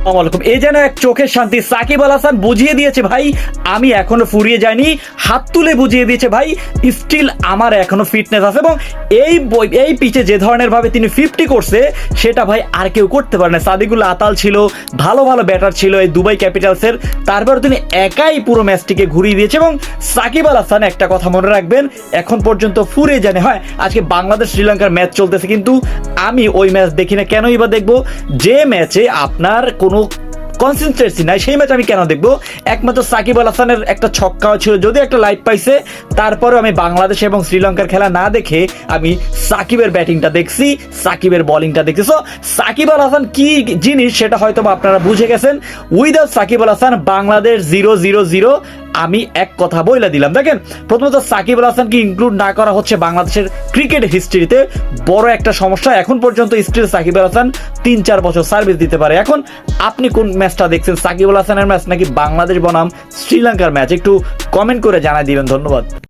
আসসালামাইকুম যেন এক চোখের শান্তি। সাকিব আল হাসান বুঝিয়ে দিয়েছে, ভাই, আমি এখনও ফুরিয়ে যাইনি। হাত তুলে বুঝিয়ে দিয়েছে, ভাই স্টিল আমার এখনও ফিটনেস আছে এবং এই এই পিচে যে ধরনের ভাবে তিনি ফিফটি করছে, সেটা, ভাই, আর কেউ করতে পারে না। সাদিকুল আতাল ছিল, ভালো ভালো ব্যাটার ছিল এই দুবাই ক্যাপিটালসের তারপর তিনি একাই পুরো ম্যাচটিকে ঘুরিয়ে দিয়েছে এবং সাকিব আল হাসান একটা কথা মনে রাখবেন, এখন পর্যন্ত ফুরিয়ে জানে হয়, আজকে বাংলাদেশ শ্রীলঙ্কার ম্যাচ চলতেছে, কিন্তু আমি ওই ম্যাচ দেখি না। কেনই বা দেখব? যে ম্যাচে আপনার কোনো কনসেন্ট্রেসি নাই। সেই ম্যাচ আমি কেন দেখব? একমাত্র সাকিব আল হাসানের একটা ছক্কাও ছিল যদি একটা লাইট পাইছে, তারপরেও আমি বাংলাদেশ এবং শ্রীলঙ্কার খেলা না দেখে আমি সাকিবের ব্যাটিংটা দেখছি, সাকিবের বলিংটা দেখছি। সো সাকিব আল হাসান কি জিনিস সেটা হয়তো আপনারা বুঝে গেছেন। Without Shakib Al Hasan, Bangladesh zero zero zero আমি এক কথা বইলা দিলাম। দেখেন, প্রথমত সাকিব আল হাসানকে ইনক্লুড না করা হচ্ছে বাংলাদেশের ক্রিকেট হিস্ট্রিতে বড় একটা সমস্যা, এখন পর্যন্ত স্টিল সাকিব আল হাসান তিন চার বছর সার্ভিস দিতে পারে। এখন আপনি কোন ম্যাচটা দেখছেন? সাকিব আল হাসানের ম্যাচ নাকি বাংলাদেশ বনাম, শ্রীলঙ্কার ম্যাচ একটু কমেন্ট করে জানাই দিবেন, ধন্যবাদ।